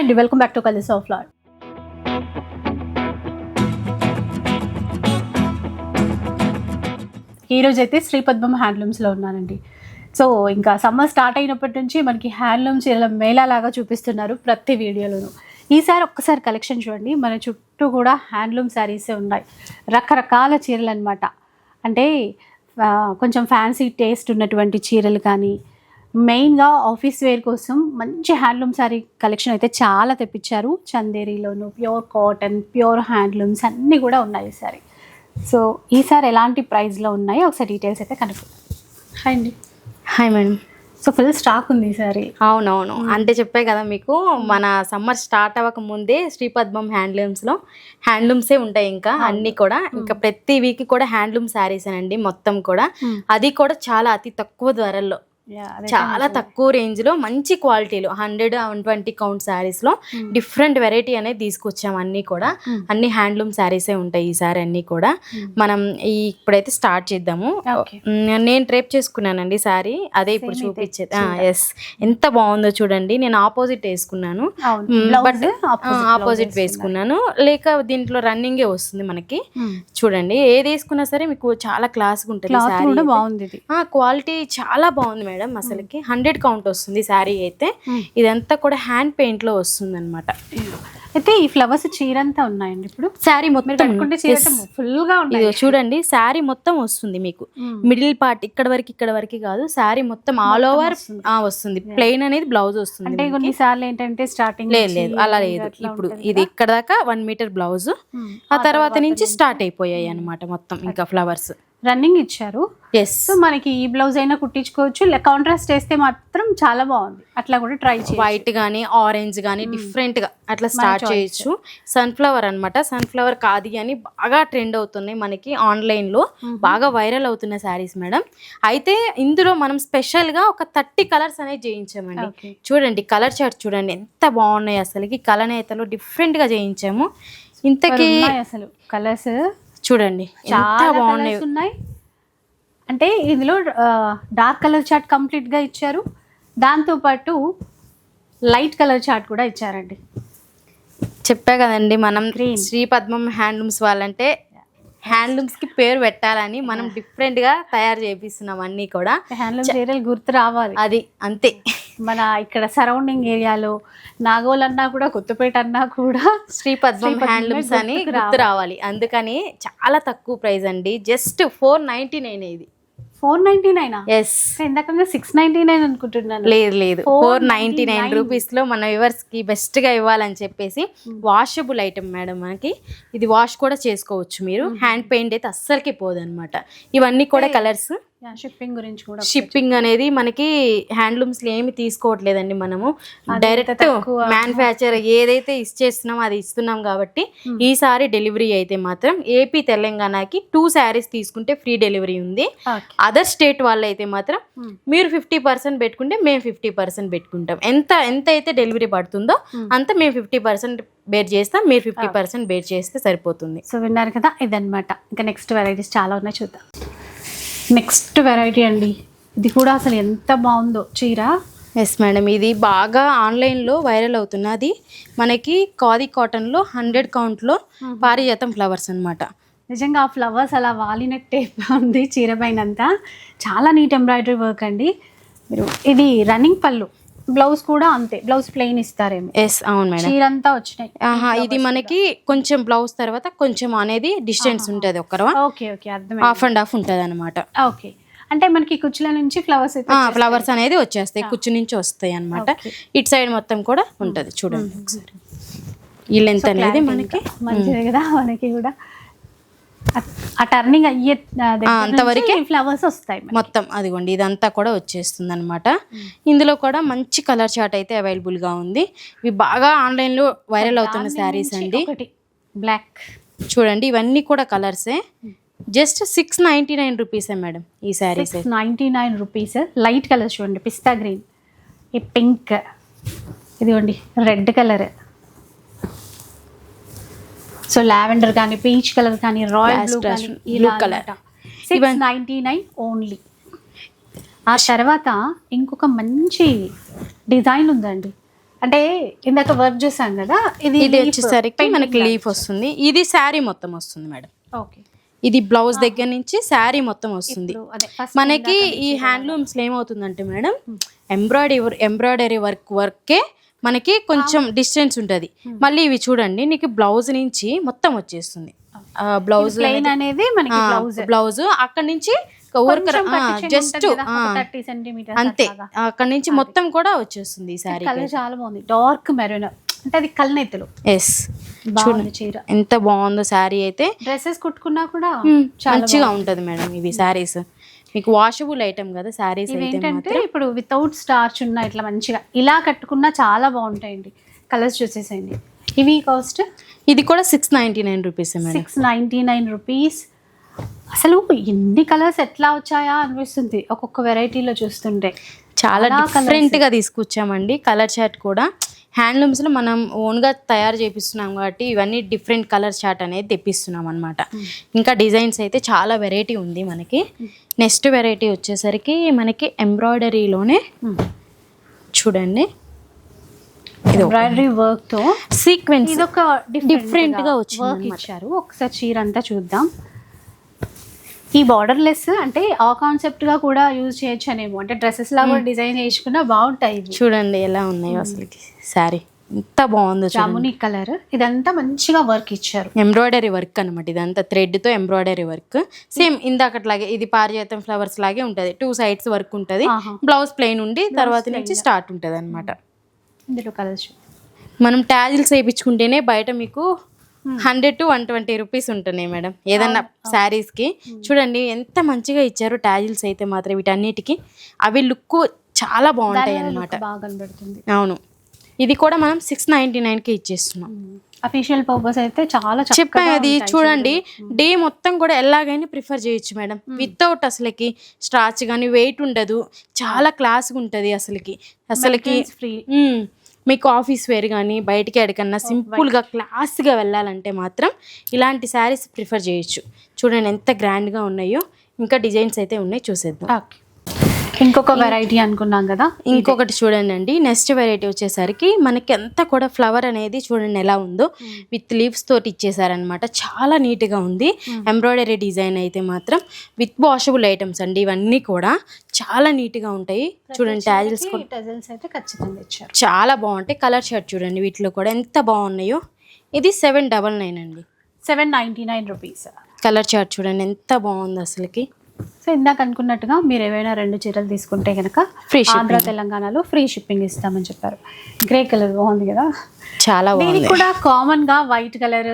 And. Welcome back to కలిసి of లాడ్ ఈరోజు అయితే శ్రీపద్మం హ్యాండ్లూమ్స్లో ఉన్నానండి. సో ఇంకా సమ్మర్ స్టార్ట్ అయినప్పటి నుంచి మనకి హ్యాండ్లూమ్ చీరల మేళాలాగా చూపిస్తున్నారు ప్రతి వీడియోలోనూ. ఈసారి ఒక్కసారి కలెక్షన్ చూడండి. మన చుట్టూ కూడా హ్యాండ్లూమ్ శారీసే ఉన్నాయి. రకరకాల చీరలు అనమాట అంటే కొంచెం ఫ్యాన్సీ టేస్ట్ ఉన్నటువంటి చీరలు కానీ మెయిన్గా ఆఫీస్ వేర్ కోసం మంచి హ్యాండ్లూమ్ శారీ కలెక్షన్ అయితే చాలా తెప్పించారు. చందేరీలోను ప్యూర్ కాటన్ ప్యూర్ హ్యాండ్లూమ్స్ అన్నీ కూడా ఉన్నాయి ఈసారి సో ఈసారి ఎలాంటి ప్రైస్లో ఉన్నాయో? ఒకసారి డీటెయిల్స్ అయితే కనుక్కుందాం. హాయ్ అండి. Hi madam. So full stock ఉంది ఈసారి అవునవును. అంటే చెప్పే కదా మీకు మన సమ్మర్ స్టార్ట్ అవ్వక ముందే శ్రీపద్మం హ్యాండ్లూమ్స్లో హ్యాండ్లూమ్సే ఉంటాయి ఇంకా అన్నీ కూడా. ఇంకా ప్రతి వీక్ కూడా హ్యాండ్లూమ్ శారీస్ అండి మొత్తం కూడా. అది కూడా చాలా అతి తక్కువ ధరల్లో. చాలా తక్కువ రేంజ్లో మంచి క్వాలిటీలో హండ్రెడ్ వన్ ట్వంటీ కౌంట్ శారీస్లో డిఫరెంట్ వెరైటీ అనేది తీసుకొచ్చాం అన్ని కూడా. అన్ని హ్యాండ్లూమ్ శారీసే ఉంటాయి ఈ సారీ అన్ని కూడా. మనం ఈ ఇప్పుడైతే స్టార్ట్ చేద్దాము. నేను ట్రేప్ చేసుకున్నానండి సారీ. అదే ఇప్పుడు చూపించేది ఎస్ ఎంత బాగుందో చూడండి. నేను ఆపోజిట్ వేసుకున్నాను. బట్ ఆపోజిట్ వేసుకున్నాను. లేక దీంట్లో రన్నింగే వస్తుంది మనకి. చూడండి. ఏది వేసుకున్నా సరే మీకు చాలా క్లాస్ ఉంటుంది శారీ బాగుంది క్వాలిటీ చాలా బాగుంది మేడం. అసలుకి హండ్రెడ్ కౌంట్ వస్తుంది శారీ అయితే. ఇదంతా కూడా హ్యాండ్ పెయింట్లో వస్తుంది అనమాట అయితే ఈ ఫ్లవర్స్ చీరంతా ఉన్నాయండి ఇప్పుడు? శారీ మొత్తం చీర ఫుల్గా ఇది చూడండి శారీ మొత్తం వస్తుంది మీకు. మిడిల్ పార్ట్ ఇక్కడ వరకు ఇక్కడ వరకు కాదు శారీ మొత్తం ఆల్ ఓవర్ వస్తుంది. ప్లెయిన్ అనేది బ్లౌజ్ వస్తుంది అంటే. కొన్నిసార్లు ఏంటంటే స్టార్టింగ్ లేదు లేదు అలా లేదు. ఇప్పుడు ఇది ఇక్కడ దాకా వన్ మీటర్ బ్లౌజ్ ఆ తర్వాత నుంచి స్టార్ట్ అయిపోయాయి అన్నమాట మొత్తం ఇంకా ఫ్లవర్స్ రన్నింగ్ ఇచ్చారు. ఎస్ సో మనకి ఈ బ్లౌజ్ అయినా కుట్టించుకోవచ్చు. కాంట్రాస్ట్ వేస్తే మాత్రం చాలా బాగుంది. అట్లా కూడా ట్రై చేయాలి వైట్ గానీ ఆరెంజ్ గానీ డిఫరెంట్గా అట్లా స్టార్ట్ చేయొచ్చు. సన్ఫ్లవర్ అన్నమాట. సన్ఫ్లవర్ కాది అని బాగా ట్రెండ్ అవుతున్నాయి మనకి ఆన్లైన్లో. బాగా వైరల్ అవుతున్న శారీస్ మేడం అయితే ఇందులో మనం స్పెషల్గా ఒక థర్టీ కలర్స్ అనేది చేయించామండి. చూడండి కలర్ చార్ట్ చూడండి. ఎంత బాగున్నాయి అసలుకి. కలనేతలు డిఫరెంట్గా చేయించాము. ఇంతకీ అసలు. కలర్స్ చూడండి చాలా బాగున్నాయి. ఉన్నాయి. అంటే ఇందులో డార్క్ కలర్ చార్ట్ కంప్లీట్గా ఇచ్చారు. దాంతో పాటు లైట్ కలర్ చార్ట్ కూడా ఇచ్చారండి. చెప్పా కదండి మనం. శ్రీ పద్మం హ్యాండ్లూమ్స్ వాళ్ళంటే హ్యాండ్లూమ్స్కి పేరు పెట్టాలని మనం డిఫరెంట్గా తయారు చేపిస్తున్నాం అన్ని కూడా. హ్యాండ్లూమ్ చీరలు గుర్తు రావాలి. అది అంతే. మన ఇక్కడ సరౌండింగ్ ఏరియాలో నాగోల్ అన్నా కూడా కొత్తపేట అన్నా కూడా శ్రీ పద్మం హ్యాండ్లూమ్స్ అని గుర్తు రావాలి. అందుకని చాలా తక్కువ ప్రైస్ అండి. జస్ట్ ఫోర్ నైన్టీ నైన్ ఇది. ఫోర్ నైన్టీ నైన్ ఎస్ ఇందాక సిక్స్ నైన్టీ నైన్ అనుకుంటున్నాను. లేదు లేదు. ఫోర్ నైన్టీ నైన్ రూపీస్లో మన వ్యూవర్స్కి బెస్ట్గా ఇవ్వాలని చెప్పేసి వాషబుల్ ఐటమ్ మేడం మనకి ఇది వాష్ కూడా చేసుకోవచ్చు మీరు. హ్యాండ్ పెయింట్ అయితే అస్సలకి పోదన్నమాట. ఇవన్నీ కూడా కలర్స్ షిప్పింగ్ గురించి కూడా షిప్పింగ్ అనేది మనకి హ్యాండ్లూమ్స్ ఏమి తీసుకోవట్లేదండి మనము. డైరెక్ట్. మ్యానుఫ్యాక్చర్ ఏదైతే ఇచ్చేస్తున్నాం అది ఇస్తున్నాం కాబట్టి ఈసారి డెలివరీ అయితే మాత్రం ఏపీ తెలంగాణకి టూ శారీస్ తీసుకుంటే ఫ్రీ డెలివరీ ఉంది. అదర్ స్టేట్ వాళ్ళు అయితే మాత్రం Hmm. మీరు ఫిఫ్టీ పర్సెంట్ పెట్టుకుంటే మేము ఫిఫ్టీ పర్సెంట్ పెట్టుకుంటాం. ఎంత ఎంత అయితే డెలివరీ పడుతుందో అంత మేము ఫిఫ్టీ పర్సెంట్ బేర్ చేస్తాం. మీరు ఫిఫ్టీ పర్సెంట్ బేర్ చేస్తే సరిపోతుంది. సో విన్నారు కదా ఇదన్నమాట. ఇంకా నెక్స్ట్ వెరైటీస్ చాలా ఉన్నాయి చూద్దాం. నెక్స్ట్ వెరైటీ అండి. ఇది కూడా అసలు ఎంత బాగుందో చీర. ఎస్ మేడం ఇది బాగా ఆన్లైన్లో వైరల్ అవుతున్నది మనకి కాది కాటన్లో హండ్రెడ్ కౌంట్లో పారిజాతం ఫ్లవర్స్ అన్నమాట. నిజంగా ఆ ఫ్లవర్స్ అలా వాలినట్టే ఉంది చీర పైన అంతా. చాలా నీట్ ఎంబ్రాయిడరీ వర్క్ అండి. మీరు ఇది రన్నింగ్ పళ్ళు. బ్లౌజ్ కూడా అంతే బ్లౌజ్ ప్లెయిన్ ఇస్తారేమో. ఎస్ అవును మేడం. చీర అంతా వచ్చినాయి. ఆహా ఇది మనకి కొంచెం బ్లౌజ్ తర్వాత కొంచెం అనేది డిస్టెన్స్ ఉంటుంది ఒక ఓకే ఓకే అర్థమైంది. హాఫ్ అండ్ హాఫ్ ఉంటుంది అనమాట ఓకే. అంటే మనకి కుచ్చుల నుంచి ఫ్లవర్స్ అయితే ఫ్లవర్స్ అనేది వచ్చేస్తాయి కుచ్చు నుంచి వస్తాయి అన్నమాట. Okay. ఇటు సైడ్ మొత్తం కూడా ఉంటుంది చూడండి ఒకసారి. ఈ లెంత్ అనేది మనకి మంచిదే కదా మనకి కూడా. ఆ- టర్నింగ్ అయ్యే అంతవరకే ఫ్లవర్స్ వస్తాయి. మొత్తం అదిగోండి ఇదంతా కూడా వచ్చేస్తుంది అనమాట ఇందులో కూడా మంచి కలర్ చార్ట్ అయితే అవైలబుల్గా ఉంది. ఇవి బాగా ఆన్లైన్లో వైరల్ అవుతున్న శారీస్ అండి. ఒకటి బ్లాక్ చూడండి ఇవన్నీ కూడా కలర్సే జస్ట్ సిక్స్ నైన్టీ నైన్ రూపీసే మేడం ఈ sarees ninety nine rupees light colour చూడండి పిస్తా గ్రీన్ ఈ పింక్ ఇదిగోండి రెడ్ కలర్ సో లావెండర్ కానీ పీచ్ కలర్ కానీ royal blue colour. Six ninety nine only ఆ తర్వాత ఇంకొక మంచి డిజైన్ ఉందండి. అంటే ఇందాక వర్క్ చూసాం కదా ఇది ఇది వచ్చేసరికి మనకి. లీఫ్ వస్తుంది. ఇది శారీ మొత్తం వస్తుంది మేడం. ఓకే ఇది బ్లౌజ్ దగ్గర నుంచి శారీ మొత్తం వస్తుంది. మనకి ఈ హ్యాండ్లూమ్స్ ఏమవుతుందంటే మేడం ఎంబ్రాయిడరీ ఎంబ్రాయిడరీ వర్క్ వర్కే మనకి కొంచెం డిస్టెన్స్ ఉంటుంది. మళ్ళీ ఇవి చూడండి నీకు బ్లౌజ్ నుంచి మొత్తం వచ్చేస్తుంది. బ్లౌజ్ ప్లెయిన్ అనేది మనకి బ్లౌజ్. బ్లౌజ్. అక్కడ నుంచి జస్ట్ థర్టీ సెంటీమీటర్ అంతే. అక్కడ నుంచి మొత్తం కూడా వచ్చేస్తుంది ఈ కలర్ చాలా బాగుంది. Dark maroon. అంటే అది కల్నెత్తులు ఎస్ బాగుంది చీర. ఎంత బాగుందో శారీ అయితే. డ్రెస్సెస్ కుట్టుకున్నా కూడా మంచిగా ఉంటది మేడం ఇవి శారీస్ మీకు వాషబుల్ ఐటమ్ కదా శారీస్ ఏంటంటే ఇప్పుడు వితౌట్ స్టార్చ్ ఉన్న ఇట్లా మంచిగా ఇలా కట్టుకున్నా చాలా బాగుంటాయండి. కలర్స్ చూసేసేయండి. ఇవి కాస్ట్ ఇది కూడా six ninety nine rupees six ninety nine rupees అసలు ఎన్ని కలర్స్ ఎట్లా వచ్చాయా అనిపిస్తుంది. ఒక్కొక్క వెరైటీలో చూస్తుంటే. చాలా చాలా డిఫరెంట్గా తీసుకొచ్చామండి. కలర్ చార్ట్ కూడా. హ్యాండ్లూమ్స్లో మనం ఓన్గా తయారు చేపిస్తున్నాం కాబట్టి ఇవన్నీ డిఫరెంట్ కలర్ చార్ట్ అనేది తెప్పిస్తున్నాం అనమాట ఇంకా డిజైన్స్ అయితే చాలా వెరైటీ ఉంది మనకి. నెక్స్ట్ వెరైటీ వచ్చేసరికి మనకి ఎంబ్రాయిడరీలోనే చూడండి. ఇది ఎంబ్రాయిడరీ వర్క్తో సీక్వెన్స్ ఇది ఒక Different గా వచ్చింది వర్క్ ఇచ్చారు. ఒకసారి చీర అంతా చూద్దాం. ఈ బార్డర్ లెస్ అంటే ఆ కాన్సెప్ట్గా కూడా యూజ్ చేయొచ్చు అనేమో అంటే డ్రెస్సెస్ లా కూడా డిజైన్ చేసుకున్నా బాగుంటాయి చూడండి ఎలా ఉన్నాయో అసలుకి. శారీ ఎంత బాగుందో జామునీ కలర్ ఇదంతా మంచిగా వర్క్ ఇచ్చారు. ఎంబ్రాయిడరీ వర్క్ అనమాట ఇదంతా. Thread తో ఎంబ్రాయిడరీ వర్క్ సేమ్ ఇందాకట్లాగే ఇది పారిజాతం ఫ్లవర్స్ లాగే ఉంటది. టూ సైడ్స్ వర్క్ ఉంటది. బ్లౌజ్ ప్లెయిన్ ఉండి తర్వాత నుంచి స్టార్ట్ ఉంటది అనమాట ఇందులో కలర్స్ మనం ట్యాజిల్స్ వేయించుకుంటేనే బయట మీకు hundred to one twenty rupees ఉంటున్నాయి మేడం. ఏదన్నా శారీస్కి చూడండి ఎంత మంచిగా ఇచ్చారు ట్యాజిల్స్ అయితే మాత్రం వీటన్నిటికి. అవి లుక్ చాలా బాగుంటాయి కనబడుతుంది. అవును. ఇది కూడా మనం సిక్స్ నైన్టీ కి ఇచ్చేస్తున్నాం. అఫీషియల్ పర్పస్ అయితే చాలా చెప్పాను అది చూడండి డే మొత్తం కూడా ఎలాగైనా ప్రిఫర్ చేయొచ్చు మేడం. వితౌట్ అసలుకి స్టార్చ్ కానీ వెయిట్ ఉండదు. చాలా క్లాస్గా ఉంటుంది అసలుకి. అసలుకి ఫ్రీ. మీకు ఆఫీస్ వేర్ కానీ బయటికి ఎక్కడికన్నా సింపుల్గా క్లాస్గా వెళ్ళాలంటే మాత్రం ఇలాంటి శారీస్ ప్రిఫర్ చేయొచ్చు. చూడండి ఎంత గ్రాండ్గా ఉన్నాయో ఇంకా డిజైన్స్ అయితే ఉన్నాయి చూసేద్దాం. ఓకే ఇంకొక వెరైటీ అనుకున్నాం కదా. ఇంకొకటి చూడండి అండి. నెక్స్ట్ వెరైటీ వచ్చేసరికి మనకి ఎంత కూడా ఫ్లవర్ అనేది చూడండి ఎలా ఉందో. విత్ లీవ్స్ తోటి ఇచ్చేసారనమాట చాలా నీట్గా ఉంది. ఎంబ్రాయిడరీ డిజైన్ అయితే మాత్రం విత్ వాషబుల్ ఐటమ్స్ అండి ఇవన్నీ కూడా. చాలా నీట్గా ఉంటాయి. చూడండి టజల్స్ అయితే ఖచ్చితంగా ఇచ్చారు. చాలా బాగుంటాయి. కలర్ షర్ట్ చూడండి వీటిలో కూడా ఎంత బాగున్నాయో. ఇది సెవెన్ డబల్ నైన్ అండి. Seven ninety nine rupees colour chart చూడండి ఎంత బాగుంది అసలుకి. సో ఇందాక అనుకున్నట్టుగా మీరు ఏవైనా రెండు చీరలు తీసుకుంటే కనుక Free ఆంధ్ర తెలంగాణలో ఫ్రీ షిప్పింగ్ ఇస్తామని చెప్పారు. గ్రే కలర్ బాగుంది కదా. చాలా బాగుంది. కూడా కామన్గా వైట్ కలర్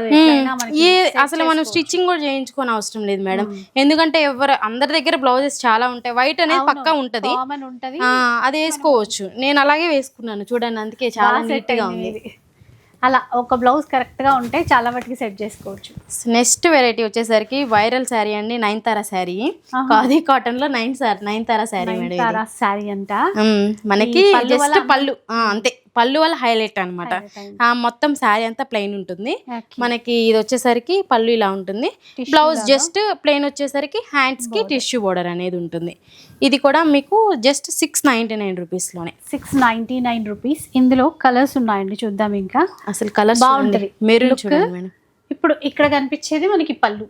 ఏ అసలు మనం స్టిచ్చింగ్ కూడా చేయించుకోని అవసరం లేదు మేడం. ఎందుకంటే ఎవరు అందరి దగ్గర బ్లౌజెస్ చాలా ఉంటాయి. వైట్ అనేది పక్కా ఉంటది. అది వేసుకోవచ్చు. నేను అలాగే వేసుకున్నాను. చూడండి అందుకే చాలా నీట్గా ఉంది. అలా ఒక బ్లౌజ్ కరెక్ట్గా ఉంటే చాలా మటుకి సెట్ చేసుకోవచ్చు. నెక్స్ట్ వెరైటీ వచ్చేసరికి వైరల్ శారీ అండి నైన్ తారా శారీ ఖాదీ కాటన్లో nine sir Nayanthara sari madam. Sari అంట? మనకి పళ్ళు జస్ట్ అంతే. పళ్ళు వల్ల హైలైట్ అనమాట మొత్తం శారీ అంతా ప్లెయిన్ ఉంటుంది. మనకి ఇది వచ్చేసరికి పళ్ళు ఇలా ఉంటుంది. బ్లౌజ్ జస్ట్ ప్లెయిన్ వచ్చేసరికి హ్యాండ్స్కి టిష్యూ బోర్డర్ అనేది ఉంటుంది. ఇది కూడా మీకు జస్ట్ సిక్స్ నైన్టీ నైన్ రూపీస్లోనే. సిక్స్ నైన్టీ నైన్ రూపీస్ ఇందులో కలర్స్ ఉన్నాయండి చూద్దాం ఇంకా. అసలు కలర్ బాగుంటది. మెరూన్. చూడండి ఇప్పుడు ఇక్కడ కనిపించేది మనకి పళ్ళు.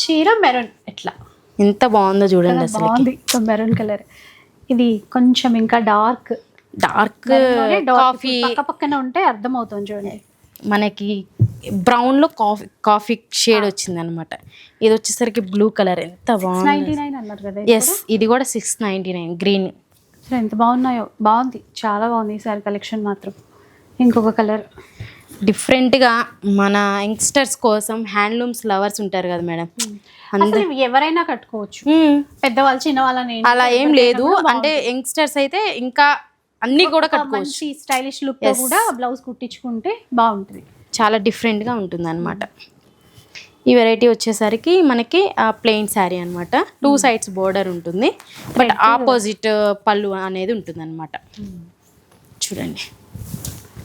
చీర మెరూన్ ఎట్లా? ఎంత బాగుందో చూడండి అసలు బాగుంది. Maroon colour. ఇది కొంచెం ఇంకా డార్క్ డార్క్ కాఫీ పక్క పక్కన ఉంటే అర్థం అవుతుంది చూడండి మనకి బ్రౌన్లో కాఫీ కాఫీ షేడ్ వచ్చింది అనమాట ఇది వచ్చేసరికి బ్లూ కలర్. ఎంత బాగుంది. ఎస్ ఇది కూడా సిక్స్ నైన్టీ నైన్ గ్రీన్. అసలు ఎంత బాగున్నాయో. బాగుంది. చాలా బాగుంది ఈసారి కలెక్షన్ మాత్రం. ఇంకొక కలర్. డిఫరెంట్గా మన యంగ్స్టర్స్ కోసం హ్యాండ్లూమ్స్ లవర్స్ ఉంటారు కదా మేడం. అసలు ఇవి ఎవరైనా కట్టుకోవచ్చు. పెద్దవాళ్ళు చిన్న వాళ్ళని అలా ఏం లేదు. అంటే యంగ్స్టర్స్ అయితే ఇంకా అన్ని కూడా కట్టుకోవచ్చు. మంచి స్టైలిష్ లుక్ కూడా బ్లౌజ్ కుట్టించుకుంటే బాగుంటుంది. చాలా డిఫరెంట్గా ఉంటుంది అనమాట ఈ వెరైటీ వచ్చేసరికి మనకి ప్లెయిన్ శారీ అన్నమాట. టూ సైడ్స్ బోర్డర్ ఉంటుంది. బట్ ఆపోజిట్ పళ్ళు అనేది ఉంటుంది అనమాట చూడండి.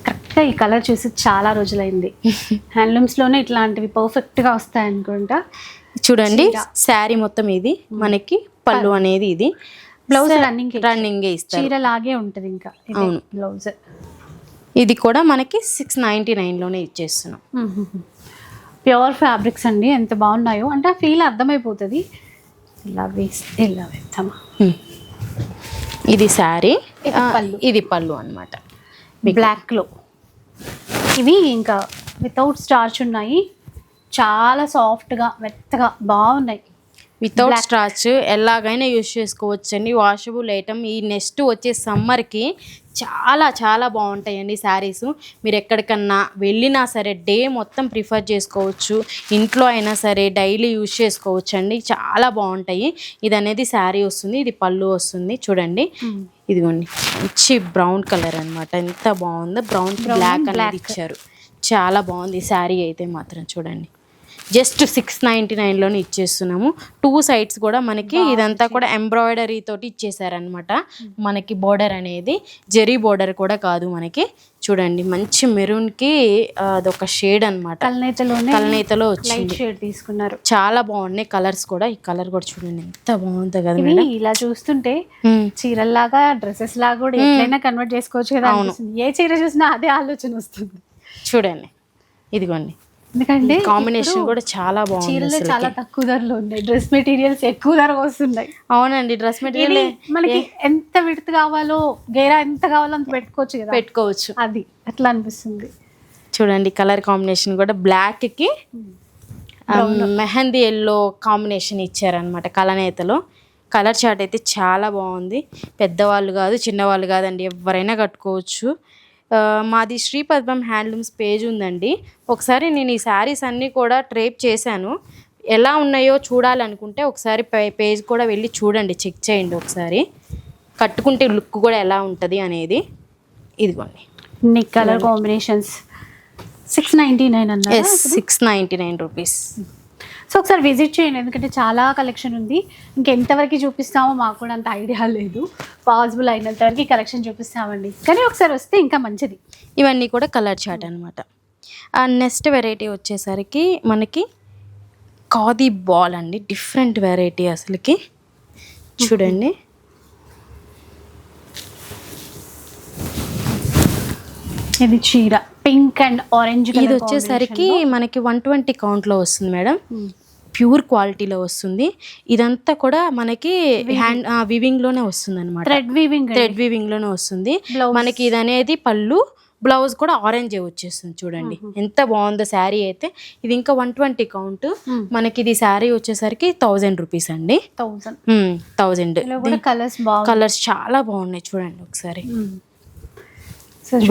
కరెక్ట్గా ఈ కలర్ చూసి చాలా రోజులైంది. హ్యాండ్లూమ్స్లోనే ఇట్లాంటివి పర్ఫెక్ట్గా వస్తాయి అనుకుంటా చూడండి శారీ మొత్తం ఇది. మనకి పళ్ళు. అనేది ఇది. బ్లౌజ్ రన్నింగ్ రన్నింగ్ ఇస్తారు. చీర లాగే ఉంటది ఇంకా. అవును. బ్లౌజ్. ఇది కూడా మనకి సిక్స్ నైంటీ నైన్లోనే ఇచ్చేస్తున్నాం. ప్యూర్ ఫ్యాబ్రిక్స్ అండి. ఎంత బాగున్నాయో. అంటే ఆ ఫీల్ అర్థమైపోతుంది. ఇలా వేసి ఇలా వేద్దామా. ఇది శారీ. ఇది పళ్ళు. అనమాట బ్లాక్లో ఇవి ఇంకా వితౌట్ స్టార్చ్ ఉన్నాయి. చాలా సాఫ్ట్గా మెత్తగా బాగున్నాయి. వితౌట్. స్టార్చ్ ఎలాగైనా యూజ్ చేసుకోవచ్చు అండి వాషబుల్ ఐటమ్ ఈ నెక్స్ట్ వచ్చే సమ్మర్కి చాలా చాలా బాగుంటాయండి శారీస్ మీరు ఎక్కడికన్నా వెళ్ళినా సరే డే మొత్తం ప్రిఫర్ చేసుకోవచ్చు. ఇంట్లో అయినా సరే డైలీ యూజ్ చేసుకోవచ్చు అండి చాలా బాగుంటాయి. ఇది అనేది శారీ వస్తుంది ఇది పళ్ళు వస్తుంది. చూడండి. ఇదిగోండి. మంచి బ్రౌన్ కలర్ అన్నమాట. ఎంత బాగుందో బ్రౌన్ బ్లాక్ అనేది. ఇచ్చారు. చాలా బాగుంది శారీ అయితే మాత్రం. చూడండి. జస్ట్ సిక్స్ నైంటీ నైన్లోనే ఇచ్చేస్తున్నాము. టూ సైడ్స్ కూడా మనకి ఇదంతా కూడా ఎంబ్రాయిడరీ తోటి ఇచ్చేసారనమాట మనకి బోర్డర్ అనేది జెరీ బోర్డర్ కూడా కాదు మనకి. చూడండి మంచి మెరూన్కి అదొక షేడ్ అనమాట కల్నేతలోనే కలనేతలో వచ్చింది. షేడ్ తీసుకున్నారు. చాలా బాగున్నాయి కలర్స్ కూడా. ఈ కలర్ కూడా చూడండి ఎంత బాగుంది కదా ఇవి ఇలా చూస్తుంటే. చీరల్లాగా డ్రెస్సెస్ లాగా కూడా ఎట్లయినా కన్వర్ట్ చేసుకోవచ్చు కదా అనిపిస్తుంది. ఏ చీర చూసినా అదే ఆలోచన వస్తుంది. చూడండి ఇదిగోండి. ఎందుకంటే కాంబినేషన్ కూడా చాలా బాగుంది. చాలా తక్కువ ధరలో ఉన్నాయి. డ్రెస్ మెటీరియల్స్ ఎక్కువ ధరకు వస్తున్నాయి. అవునండి డ్రెస్ మెటీరియల్ మనకి ఎంత విడత కావాలో గేరా ఎంత కావాలో అంత పెట్టుకోవచ్చు కదా. పెట్టుకోవచ్చు. అది అట్లా అనిపిస్తుంది. చూడండి కలర్ కాంబినేషన్ కూడా బ్లాక్కి ఆ, మెహందీ ఎల్లో కాంబినేషన్ ఇచ్చారనమాట కలనేతలో కలర్ చార్ట్ అయితే చాలా బాగుంది. పెద్దవాళ్ళు కాదు చిన్నవాళ్ళు కాదండి ఎవరైనా కట్టుకోవచ్చు. మాది శ్రీ పద్మం హ్యాండ్లూమ్స్ పేజ్ ఉందండి. ఒకసారి నేను ఈ శారీస్ అన్నీ కూడా ట్రేప్ చేశాను. ఎలా ఉన్నాయో చూడాలనుకుంటే ఒకసారి పేజ్ కూడా వెళ్ళి చూడండి చెక్ చేయండి ఒకసారి. కట్టుకుంటే లుక్ కూడా ఎలా ఉంటుంది అనేది. ఇదిగోండి. నీ colour combinations. Six ninety nine అన్నారు yes six ninety nine rupees so ఒకసారి విజిట్ చేయండి ఎందుకంటే చాలా కలెక్షన్ ఉంది. ఇంకెంతవరకు చూపిస్తామో మాకు కూడా అంత ఐడియా లేదు. పాసిబుల్ అయినంత వరకు కలెక్షన్ చూపిస్తామండి. కానీ ఒకసారి వస్తే ఇంకా మంచిది. ఇవన్నీ కూడా కలర్ చాట్ అనమాట నెక్స్ట్ వెరైటీ వచ్చేసరికి మనకి కాదీ బాల్ అండి. డిఫరెంట్ వెరైటీ అసలుకి. చూడండి. ఇది చీర పింక్ అండ్ ఆరెంజ్ ఇది వచ్చేసరికి మనకి వన్ ట్వంటీ కౌంట్లో వస్తుంది మేడం. ప్యూర్ క్వాలిటీలో వస్తుంది. ఇదంతా కూడా మనకి హ్యాండ్ వివింగ్లోనే వస్తుంది అనమాట థ్రెడ్ వీవింగ్ థ్రెడ్ వివింగ్లోనే వస్తుంది. Blouse. మనకి ఇది అనేది పళ్ళు బ్లౌజ్ కూడా ఆరెంజ్ వచ్చేస్తుంది చూడండి. ఎంత బాగుందో శారీ అయితే. ఇది ఇంకా వన్ ట్వంటీ కౌంట్ Hmm. మనకి ఇది శారీ వచ్చేసరికి థౌజండ్ రూపీస్ అండి. థౌజండ్ కలర్స్ కలర్స్ చాలా బాగున్నాయి చూడండి ఒకసారి.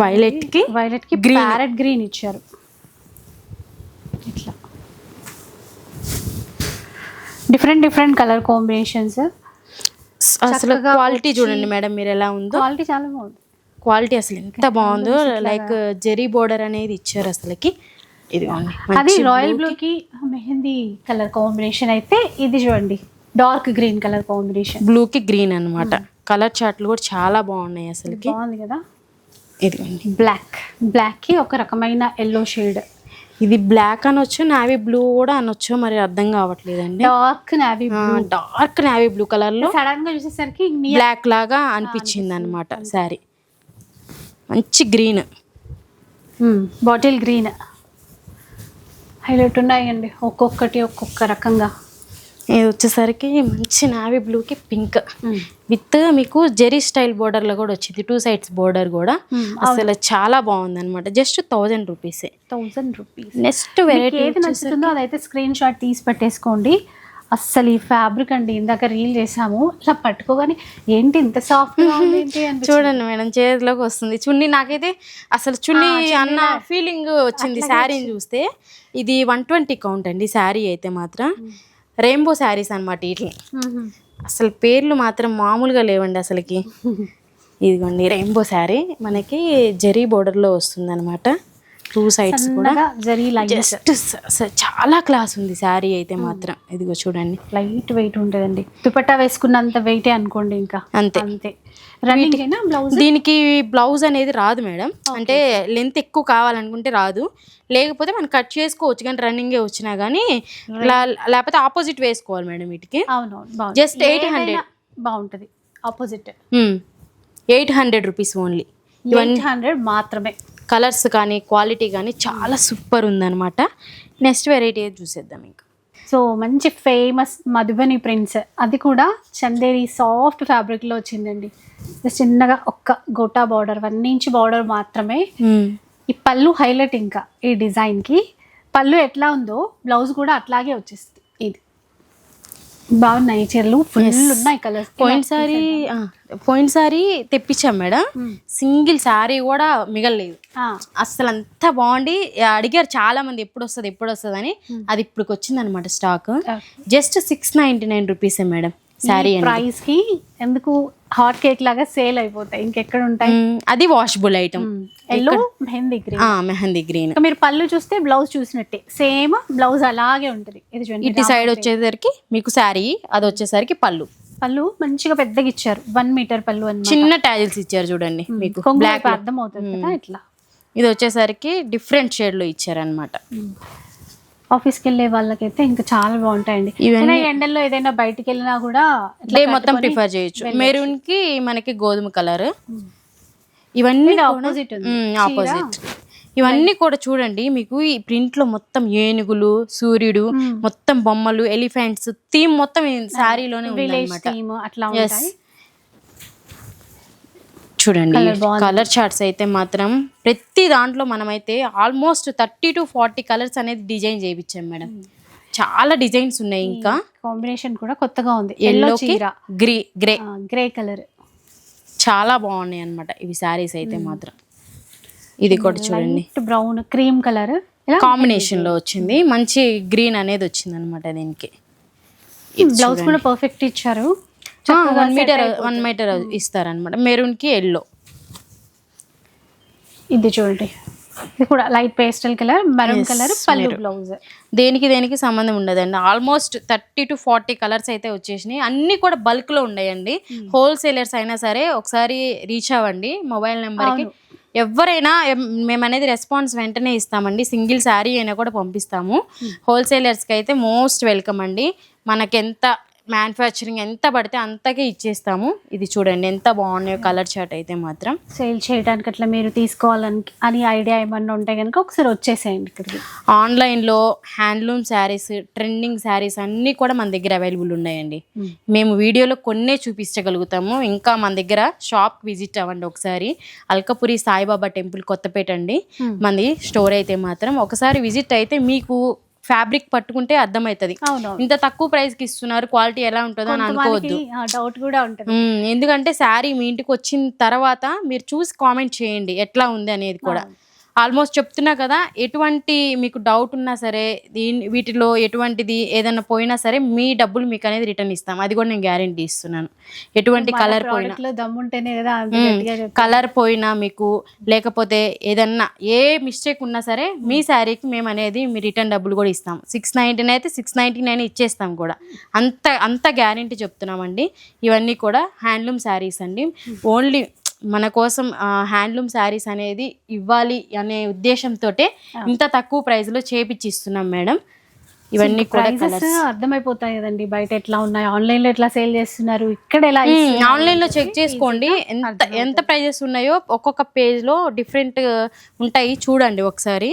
Violet కి వైలెట్కి. ప్యారెట్ గ్రీన్ ఇచ్చారు. ఇట్లా. డిఫరెంట్ డిఫరెంట్ కలర్ కాంబినేషన్స్ అసలు క్వాలిటీ చూడండి మేడం మీరు ఎలా ఉందో. క్వాలిటీ చాలా బాగుంది. క్వాలిటీ అసలు ఎంత బాగుందో లైక్ జెరీ బోర్డర్ అనేది ఇచ్చారు అసలుకి. ఇదిగోండి అది రాయల్ blue బ్లూ కి. మెహందీ కలర్ కాంబినేషన్ అయితే ఇది చూడండి డార్క్ గ్రీన్ కలర్ కాంబినేషన్ బ్లూకి గ్రీన్ అన్నమాట. కలర్ చార్ట్లు కూడా చాలా బాగున్నాయి అసలుకి. బాగుంది కదా? ఇదిగోండి. బ్లాక్ బ్లాక్కి ఒక రకమైన ఎల్లో షేడ్ ఇది బ్లాక్ అనొచ్చు నావీ బ్లూ కూడా అనొచ్చు మరి అర్థం కావట్లేదండి. Dark navy dark navy blue కలర్లో సడన్గా చూసేసరికి బ్లాక్ లాగా అనిపించింది అనమాట శారీ మంచి గ్రీన్ బాటిల్ గ్రీన్ హైలైట్ ఉన్నాయండి ఒక్కొక్కటి ఒక్కొక్క రకంగా. ఇది వచ్చేసరికి మంచి నావీ బ్లూకి పింక్ విత్ మీకు జెరీ స్టైల్ బోర్డర్లో కూడా వచ్చింది. టూ సైడ్స్ బోర్డర్ కూడా. అసలు చాలా బాగుంది అనమాట జస్ట్ థౌజండ్ రూపీసే థౌసండ్ రూపీస్ నెక్స్ట్ వెరైటీ ఏది నచ్చుతుందో అదైతే స్క్రీన్ షాట్ తీసి పెట్టేసుకోండి. అస్సలు ఈ ఫ్యాబ్రిక్ అండి ఇందాక రీల్ చేసాము ఇలా పట్టుకోగానే ఏంటి ఇంత సాఫ్ట్. చూడండి మేడం చేతిలోకి వస్తుంది. చున్నీ నాకైతే అసలు చున్నీ అన్న ఫీలింగ్ వచ్చింది శారీని చూస్తే. ఇది వన్ ట్వంటీ కౌంట్ అండి శారీ అయితే మాత్రం. రెయిన్బో శారీస్ అనమాట మ్మ్. అసలు పేర్లు మాత్రం మామూలుగా లేవండి అసలుకి. ఇదిగోండి రెయిన్బో శారీ మనకి జరీ బోర్డర్లో వస్తుంది అనమాట టూ సైడ్స్ కూడా. జరీ లైట్ జస్ట్ చాలా క్లాస్ ఉంది శారీ అయితే మాత్రం. ఇదిగో చూడండి. లైట్ వెయిట్ ఉంటుందండి. దుపట్టా వేసుకున్నంత వెయిటే అనుకోండి ఇంకా. అంతే. అంతే. బ్లౌజ్ దీనికి బ్లౌజ్ అనేది రాదు మేడం. అంటే లెంత్ ఎక్కువ కావాలనుకుంటే రాదు. లేకపోతే మనం కట్ చేసుకోవచ్చు కానీ రన్నింగే వచ్చినా కానీ లేకపోతే ఆపోజిట్ వేసుకోవాలి మేడం వీటికి. Just 800. ఏదైనా బాగుంటుంది. Opposite eight hundred rupees only eight hundred మాత్రమే. కలర్స్ కానీ క్వాలిటీ కానీ చాలా సూపర్ ఉందన్నమాట. నెక్స్ట్ వెరైటీ చూసేద్దాం ఇంకా. సో మంచి ఫేమస్ మధుబని ప్రింట్స్ అది కూడా చందేరి సాఫ్ట్ ఫ్యాబ్రిక్లో వచ్చిందండి. చిన్నగా ఒక్క gota border one inch border మాత్రమే. ఈ పళ్ళు హైలైట్ ఇంకా ఈ డిజైన్కి పళ్ళు ఎట్లా ఉందో బ్లౌజ్ కూడా అట్లాగే వచ్చేస్తుంది. బాగున్నాయి చీరలు. ఫుల్ ఉన్నాయి కలర్స్ పోయినసారి ఆ, పోయినసారి తెప్పించాం మేడం. సింగిల్ శారీ కూడా మిగలలేదు. అసలు అంతా బాగుండి. అడిగారు చాలా మంది ఎప్పుడు వస్తుంది ఎప్పుడు వస్తుంది అని. అది ఇప్పుడు వచ్చింది అనమాట stock just six ninety nine రూపీసే మేడం. శారీ ప్రైస్కి ఎందుకు హాట్ కేక్ లాగా సేల్ అయిపోతాయి. ఇంకెక్కడ ఉంటాయి? అది washable item yellow mehndi green mehndi green మీరు పళ్ళు చూస్తే బ్లౌజ్ చూసినట్టే. సేమ్ బ్లౌజ్ అలాగే ఉంటుంది. ఇది ఇటు సైడ్ వచ్చేసరికి మీకు శారీ అది వచ్చేసరికి పళ్ళు. పళ్ళు మంచిగా పెద్దగా ఇచ్చారు. వన్ మీటర్ పళ్ళు అన్నమాట. చిన్న టాజిల్స్ ఇచ్చారు చూడండి మీకు. బ్లాక్ అర్థం అవుతుంది కదా ఇట్లా. ఇది వచ్చేసరికి డిఫరెంట్ షేడ్లో ఇచ్చారనమాట ఆఫీస్కి వెళ్ళే వాళ్ళకైతే ఇంకా చాలా బాగుంటాయండి. ఇవన్నీ- ఎండల్లో ఏదైనా బయటికి వెళ్ళినా కూడా డే మొత్తం ప్రిఫర్ చేయొచ్చు. మెరూన్కి మనకి గోధుమ కలర్. ఇవన్నీ ఉంది. ఆపోజిట్ ఇవన్నీ కూడా చూడండి మీకు ఈ ప్రింట్లో మొత్తం ఏనుగులు సూర్యుడు మొత్తం బొమ్మలు ఎలిఫెంట్స్ థీమ్ మొత్తం శారీలోనే విలేజ్ ఉందన్నమాట. థీమ్ అట్లా చూడండి. కలర్ చార్ట్స్ అయితే మాత్రం ప్రతి దాంట్లో మనమైతే almost thirty to forty colours అనేది డిజైన్ చేయించాం మేడం. చాలా డిజైన్స్ ఉన్నాయి ఇంకా. కాంబినేషన్ కూడా కొత్తగా ఉంది. ఎల్లో గ్రీ గ్రే గ్రే కలర్ చాలా బాగున్నాయి అన్నమాట ఇవి శారీస్ అయితే మాత్రం. ఇది కూడా చూడండి. బ్రౌన్ క్రీమ్ కలర్ కాంబినేషన్లో వచ్చింది. మంచి గ్రీన్ అనేది వచ్చింది అనమాట దీనికి బ్లౌజ్ కూడా పర్ఫెక్ట్ ఇచ్చారు. వన్ మీటర్ వన్ మీటర్ ఇస్తారనమాట మెరూన్కి ఎల్లో ఇది చూడండి. ఇది కూడా light pastel colour maroon colour పళ్ళు బ్లౌజ్ దేనికి దేనికి సంబంధం ఉండదండి. Almost thirty to forty colours అయితే వచ్చేసినాయి. అన్ని కూడా బల్క్లో ఉన్నాయండి. హోల్సేలర్స్ అయినా సరే ఒకసారి రీచ్ అవ్వండి మొబైల్ నెంబర్కి. ఎవరైనా మేము అనేది రెస్పాన్స్ వెంటనే ఇస్తామండి. సింగిల్ శారీ అయినా కూడా పంపిస్తాము. హోల్సేలర్స్కి అయితే మోస్ట్ వెల్కమ్ అండి. మనకెంత మ్యానుఫ్యాక్చరింగ్ ఎంత పడితే అంతకే ఇచ్చేస్తాము. ఇది చూడండి ఎంత బాగున్నాయో కలర్ చార్ట్ అయితే మాత్రం. సేల్ చేయడానికి అట్లా మీరు తీసుకోవాలని అని ఐడియా ఏమన్నా ఉంటే కనుక ఒకసారి వచ్చేసేయండి ఇక్కడికి. ఆన్లైన్లో హ్యాండ్లూమ్ శారీస్ ట్రెండింగ్ శారీస్ అన్నీ కూడా మన దగ్గర అవైలబుల్ ఉన్నాయండి. మేము. వీడియోలో కొన్నే చూపించగలుగుతాము. ఇంకా మన దగ్గర షాప్ విజిట్ అవ్వండి ఒకసారి. అల్కపురి సాయిబాబా టెంపుల్ కొత్తపేట అండి. మనది స్టోర్ అయితే మాత్రం. ఒకసారి విజిట్ అయితే మీకు ఫ్యాబ్రిక్ పట్టుకుంటే అర్థమవుతుంది. ఇంత తక్కువ ప్రైస్కి ఇస్తున్నారు క్వాలిటీ ఎలా ఉంటుందో అని అనుకోవద్దు. డౌట్ కూడా ఉంటుంది. ఎందుకంటే శారీ మీ ఇంటికి వచ్చిన తర్వాత మీరు చూసి కామెంట్ చేయండి ఎట్లా ఉంది అనేది కూడా. ఆల్మోస్ట్ చెప్తున్నా కదా ఎటువంటి మీకు డౌట్ ఉన్నా సరే దీని వీటిలో ఎటువంటిది ఏదైనా పోయినా సరే మీ డబ్బులు మీకు అనేది రిటర్న్ ఇస్తాం. అది కూడా నేను గ్యారంటీ ఇస్తున్నాను. ఎటువంటి కలర్ పోయినా. కలర్ పోయినా మీకు లేకపోతే ఏదన్నా ఏ మిస్టేక్ ఉన్నా సరే మీ శారీకి మేము అనేది మీ రిటర్న్ డబ్బులు కూడా ఇస్తాం. సిక్స్ నైంటీ అయితే సిక్స్ నైంటీ నైన్ ఇచ్చేస్తాం కూడా. అంత అంత గ్యారంటీ చెప్తున్నామండి. ఇవన్నీ కూడా హ్యాండ్లూమ్ శారీస్ అండి. ఓన్లీ మన కోసం హ్యాండ్లూమ్ శారీస్ అనేది ఇవ్వాలి అనే ఉద్దేశంతో ఇంత తక్కువ ప్రైస్లో చేపిచ్చి ఇస్తున్నాం మేడం. ఇవన్నీ ప్రైజెస్ అర్థమైపోతాయి కదండి. బయట ఎట్లా ఉన్నాయి? ఆన్లైన్లో ఎట్లా సేల్ చేస్తున్నారు? ఇక్కడ ఎలా ఆన్లైన్లో చెక్ చేసుకోండి. ఎంత ఎంత ప్రైజెస్ ఉన్నాయో ఒక్కొక్క పేజ్లో డిఫరెంట్ ఉంటాయి. చూడండి ఒకసారి.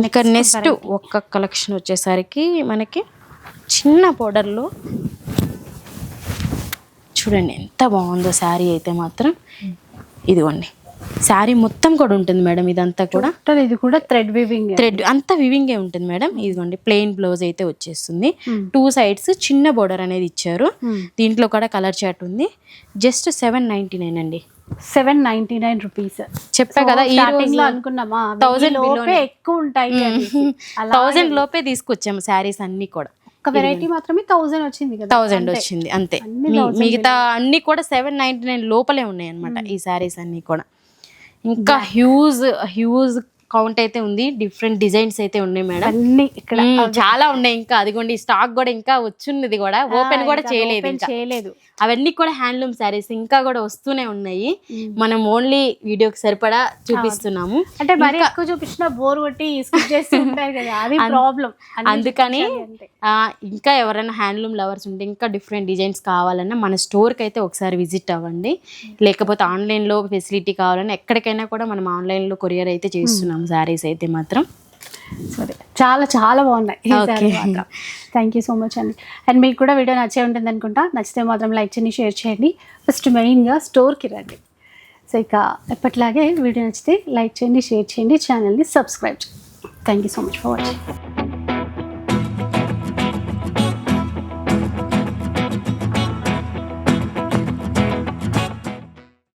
ఇంకా నెక్స్ట్ ఒక్క కలెక్షన్ వచ్చేసరికి మనకి చిన్న పౌడర్లో చూడండి ఎంత బాగుందో శారీ అయితే మాత్రం ఇదిగోండి. శారీ మొత్తం కూడా ఉంటుంది మేడం ఇదంతా కూడా. ఇది కూడా థ్రెడ్ వివింగ్ థ్రెడ్ అంతా వివింగే ఉంటుంది మేడం. ఇదిగోండి ప్లెయిన్ బ్లౌజ్ అయితే వచ్చేస్తుంది. టూ సైడ్స్ చిన్న బోర్డర్ అనేది ఇచ్చారు. దీంట్లో కూడా కలర్ చాట్ ఉంది. జస్ట్ సెవెన్ నైన్టీ నైన్ అండి. సెవెన్ నైన్టీ నైన్ రూపీస్ చెప్పా కదా ఈ లో అనుకున్నామా? థౌజండ్ లోపే ఎక్కువ ఉంటాయి. అలా థౌజండ్ లోపే తీసుకొచ్చాము శారీస్ అన్ని కూడా. ఒక వెరైటీ మాత్రమే థౌజండ్ వచ్చింది కదా. థౌజండ్ వచ్చింది అంతే. మిగతా అన్ని కూడా సెవెన్ నైన్టీ నైన్ లోపలే ఉన్నాయి అనమాట ఈ శారీస్ అన్ని కూడా. ఇంకా హ్యూజ్ హ్యూజ్ కౌంట్ అయితే ఉంది డిఫరెంట్ డిజైన్స్ అయితే ఉన్నాయి మేడం అన్ని ఇక్కడ చాలా ఉన్నాయి ఇంకా. అదిగోండి స్టాక్ కూడా ఇంకా వచ్చున్నది కూడా. ఓపెన్ కూడా చేయలేదు చేయలేదు. అవన్నీ కూడా హ్యాండ్లూమ్ శారీస్ ఇంకా కూడా వస్తూనే ఉన్నాయి. మనం ఓన్లీ వీడియోకి సరిపడా చూపిస్తున్నాము. అంటే మరి ఎక్కువ చూపించినా బోర్ కొట్టి ఉంటారు కదా అది ప్రాబ్లం అందుకని ఇంకా ఎవరైనా హ్యాండ్లూమ్ లవర్స్ ఉంటే ఇంకా డిఫరెంట్ డిజైన్స్ కావాలన్నా మన స్టోర్కి అయితే ఒకసారి విజిట్ అవ్వండి. లేకపోతే ఆన్లైన్లో ఫెసిలిటీ కావాలన్నా ఎక్కడికైనా కూడా మనం ఆన్లైన్లో కొరియర్ అయితే చేస్తున్నాము శారీస్ అయితే మాత్రం. సరే. చాలా చాలా బాగున్నాయి. థ్యాంక్ యూ సో మచ్ అండి అండ్ మీకు కూడా వీడియో నచ్చే ఉంటుంది అనుకుంటా. నచ్చితే మాత్రం లైక్ చేయండి షేర్ చేయండి. ఫస్ట్ మెయిన్గా స్టోర్కి రండి. సో ఇక ఎప్పటిలాగే వీడియో నచ్చితే లైక్ చేయండి షేర్ చేయండి ఛానల్ని సబ్స్క్రైబ్ చేయండి. Thank you so much for watching